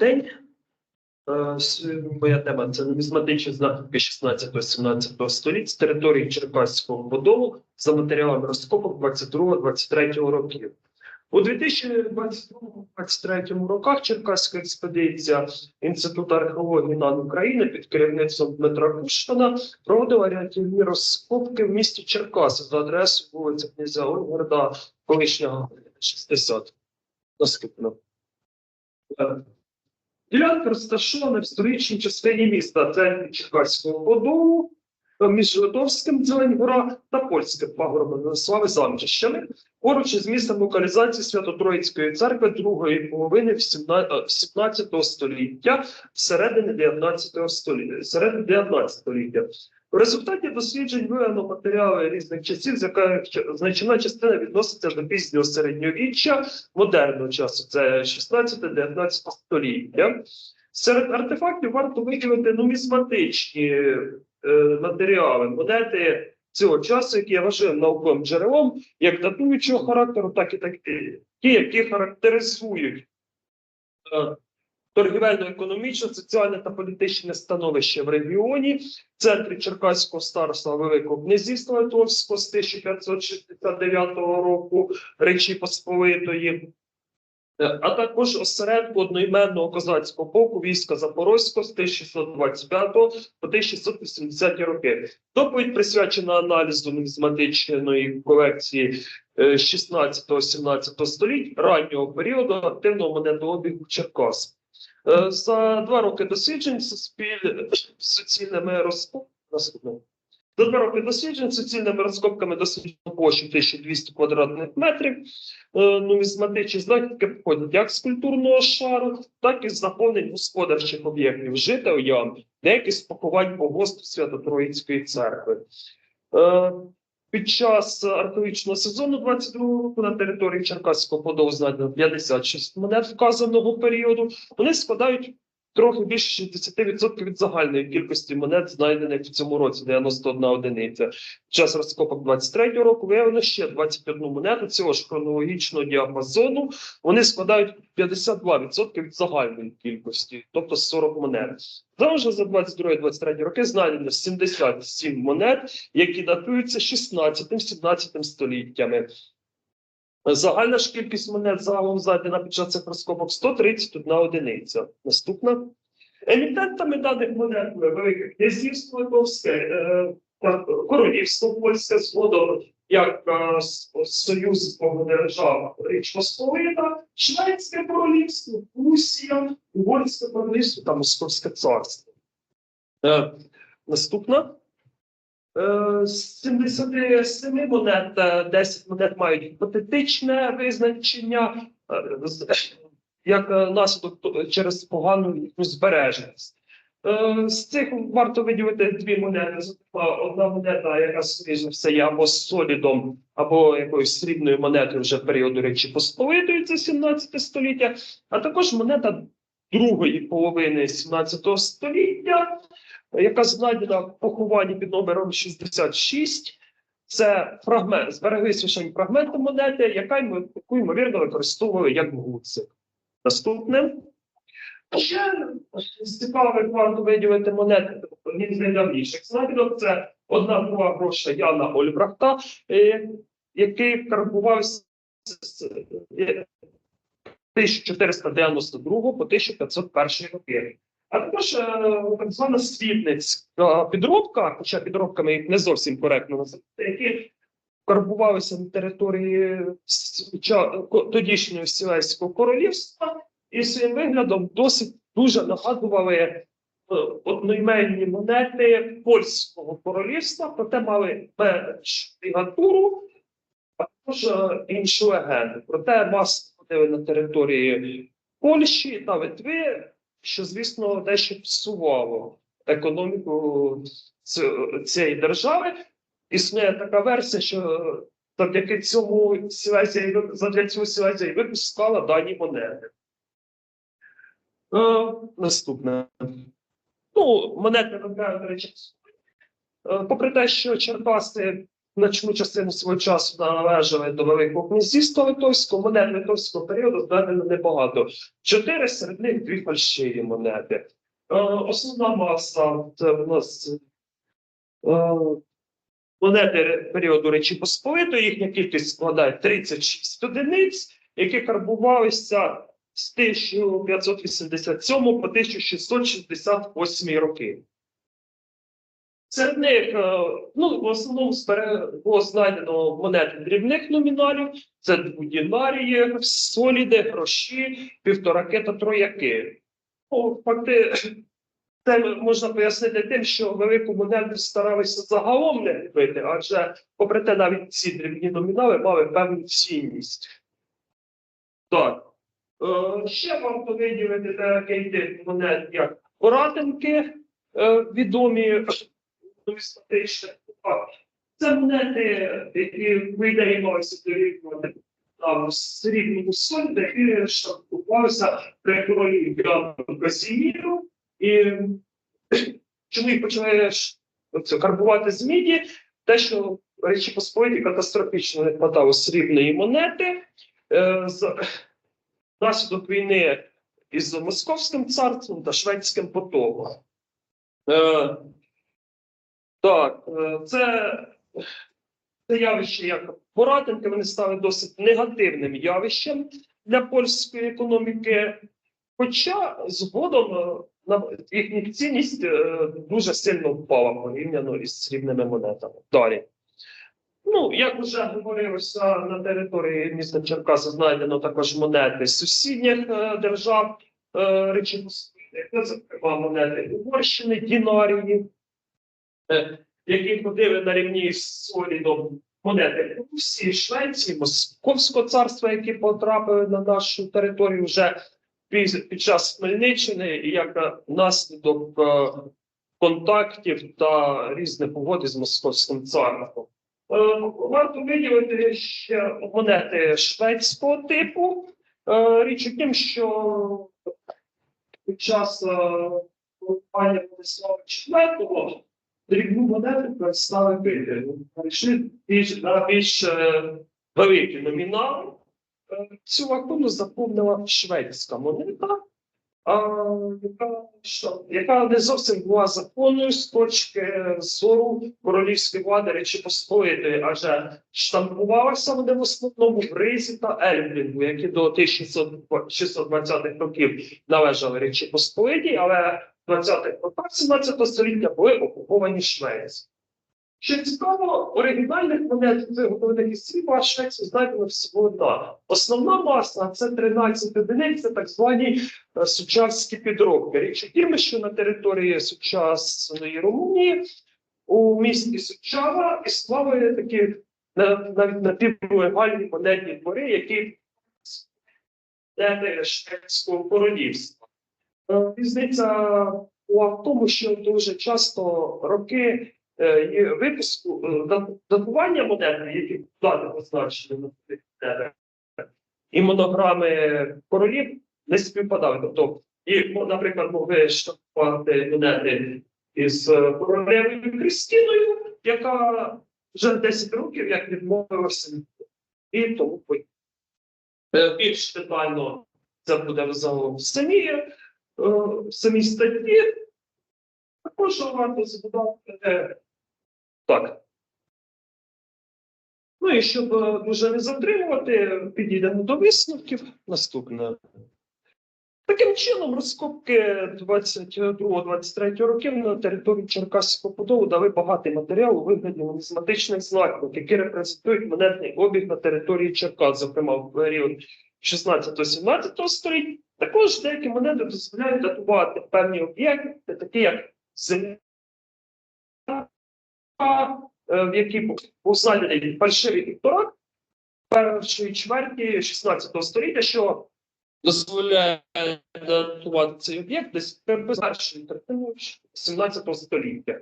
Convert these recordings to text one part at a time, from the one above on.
день. Е, Моя тема це нумізматичні знаки 16-17 століть з території Черкаського подолу за матеріалами розкопок 22-23 років. У 2022-2023 роках Черкаська експедиція Інституту археології НАН України під керівництвом Дмитра Кущина проводила рятівні розкопки в місті Черкаси за адресою вулиця князя Ольгарда, колишнього 60. Наступно. Е, Ділянка розташована в історичній частині міста, центрі Черкаського подолу, е, між Литовським Дзеленгора та польським пагорбом Владислави Замчищами, поруч із місцем локалізації Свято-Троїцької церкви другої половини всімна- е, 17 століття, всередині 19 століття. Середини 19 століття. В результаті досліджень виявлено матеріали різних часів, з яких значна частина відноситься до пізнього середньовіччя, модерного часу, це 16-19 століття. Серед артефактів варто виділити нумізматичні е, матеріали, монети цього часу, які є важливим науковим джерелом, як датуючого характеру, так і так ті, які характеризують е, торгівельно-економічне, соціальне та політичне становище в регіоні, в центрі Черкаського староства Великого князівства Литовського з 1569 року Речі Посполитої. Е, А також осередку одноіменного козацького полку війська Запорозького з 1625 по 1680 роки. Доповідь присвячена аналізу нумізматичної колекції е, 16-17 століть раннього періоду активного монетообігу Черкас. Е, За два роки досліджень суспіль суцільними розкопками за два роки досліджень суцільними розкопками досліджено площу 1200 квадратних метрів. Е, Нумізматичні знахідки походять як з культурного шару, так і з заповнень господарчих об'єктів, жита ям, деякі з поховань погосту Свято-Троїцької церкви. Під час археологічного сезону 22 року на території Черкаського подолу знайдено 56 монет вказаного періоду. Вони складають трохи більше 60% від загальної кількості монет, знайдених в цьому році 91 одиниця. Час розкопок 23 року виявлено ще 21 монету цього ж хронологічного діапазону. Вони складають 52% від загальної кількості, тобто 40 монет. Зараз за 22-23 роки знайдено 77 монет, які датуються 16-17 століттями. Загальна ж кількість монет загалом знайдена під час цих розкопок 131 одиниця. Наступна. Емітентами даних монет Велике Князівство Литовське, е, Королівство Польське згодом як е, Союз держав Річ Посполита, Шведське королівство, Русія, Угорське королівство та Московське царство. Е, наступна. Е, З 77 монет е, 10 монет мають гіпотетичне визначення е, як е, наслідок через погану їхню збереженість. Е, З цих варто виділити дві монети. Одна монета, яка все є або солідом, або якоюсь срібною монетою вже періоду Речі Посполитої, це 17 століття, а також монета другої половини 17 століття, яка знайдена в похованні під номером 66. Це фрагмент, зберегли священні фрагменти монети, яка яку ймовірно використовували як гуцик. Наступне. Ще з цікавих варто виділити монети одні з найдавніших знайдок. Це одна друга гроша Яна Ольбрахта, е, який карбувався з е, 1492 по 1501 роки. А також е, так звана світницька підробка, хоча підробками не зовсім коректно називати, які карбувалися на території тодішнього Сілеського королівства і своїм виглядом досить дуже нагадували е, одноіменні монети польського королівства, проте мали менш лігатуру, а також е, інші легенди. Проте маси ходили на території Польщі та Литви, що, звісно, дещо псувало економіку цієї держави. Існує така версія, що завдяки цьому Сілезія задля цього Сілезія і випускала дані монети. Е, наступне. Ну, монети до речі. Е, попри те, що Черкаси значну частину свого часу належали до Великого князівства Литовського, монет литовського періоду зведено небагато. Чотири серед них дві фальшиві монети. Е, основна маса це в нас е, монети періоду Речі Посполитої, їхня кількість складає 36 одиниць, які карбувалися з 1587 по 1668 роки. Серед них, е, ну, в основному було знайдено монети дрібних номіналів, це дводінарії, соліди, гроші, півтораки та трояки. Ну, факти, це можна пояснити тим, що велику монету старалися загалом не робити, адже, попри те, навіть ці дрібні номінали мали певну цінність. Так. Е, ще варто виділити такий тип монет, як поратинки, е, відомі нумізматичні. Так. Це монети, які видаємося дорівнювати там срібному сонці, які штампувалися при королі Казіміру. І чому їх почали карбувати з міді? Те, що Речі Посполиті катастрофічно не хватало срібної монети. Е, наслідок війни із Московським царством та Шведським потоком. Так, е, це, це явище як порадинки, вони стали досить негативним явищем для польської економіки. Хоча згодом е, їхня цінність е, дуже сильно впала порівняно із срібними монетами. Далі. Ну, як вже говорилося, на території міста Черкаси знайдено також монети сусідніх держав Речі Посполитої. Це, зокрема, монети Угорщини, Дінарії, е, які ходили на рівні з солідом монети Русі, Швеції, Московського царства, які потрапили на нашу територію вже під, час Хмельниччини, і як наслідок е, контактів та різних угод із Московським царством. Е, Варто виділити ще монети шведського типу. Річ у тім, що під час пані Владислава дрібну пити. Перейшли більш, на більш е, великий номінал. Е, Цю лакуну заповнила шведська монета, а, яка, що, яка не зовсім була законною з точки зору королівської влади Речі Посполитої, адже штампувалася вони в основному в Ризі та Ельблінгу, які до 1620-х років належали Речі Посполитій, але 20-х роках 17 століття були окуповані Швеції. Що цікаво, оригінальних монет, виготовлених із срібла, Швеції знайдено всього одна. Основна маса це 13 одиниць, це так звані е, сучасні підробки. Річ у що на території сучасної Румунії у місті Сучава існували такі на- навіть напівлегальні монетні двори, які шведського королівства. Е, Різниця була в тому, що дуже часто роки е, випуску е, дат- датування монети, які дати позначені на монетах, і монограми королів не співпадали. Тобто, і, наприклад, могли штампувати монети із е, королевою Крістіною, яка вже 10 років як відмовилася від і тому. Е, Більш детально це буде загалом в самій, е, в самій статті. Також варто задати е, так. Ну і щоб е, дуже не затримувати, підійдемо до висновків. Наступне. Таким чином, розкопки 22-23 років на території Черкаського подолу дали багатий матеріал у вигляді нумізматичних знаків, які репрезентують монетний обіг на території Черкас, зокрема в період 16-17 століть. Також деякі монети дозволяють датувати певні об'єкти, такі як земля, е, в якій був- знайдений фальшивий півторак першої чверті 16 століття, що дозволяє датувати цей об'єкт десь приблизно першої третини 17 століття.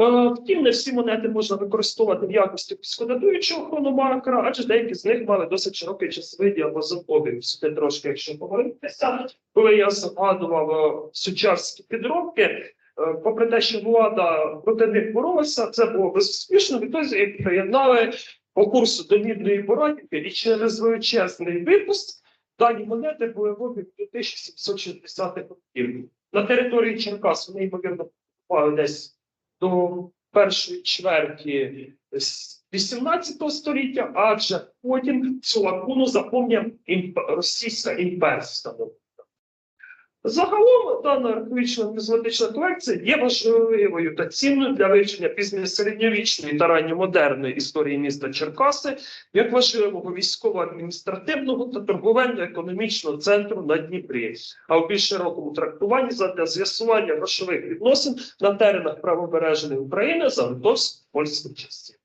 Е, Втім, не всі монети можна використовувати в якості піскодатуючого хрономаркера, адже деякі з них мали досить широкий часовий діапазон обігу. Сюди трошки, якщо поговоритися, коли я згадував е, сучасні підробки, Е, Попри те, що влада проти них боролася, це було безуспішно. Відтоді їх приєднали по курсу до мідної порадники, і через величезний випуск дані монети були в обіг 2760 років. На території Черкас вони, ймовірно, десь до першої чверті з 18 століття, адже потім цю лакуну заповнює. Російська імперська. Загалом дана археологічна нумізматична колекція є важливою та цінною для вивчення пізньосередньовічної та ранньомодерної історії міста Черкаси як важливого військово-адміністративного та торговельно-економічного центру на Дніпрі, а в більш широкому трактуванні задля з'ясування грошових відносин на теренах правобережної України за литовсько польських часів.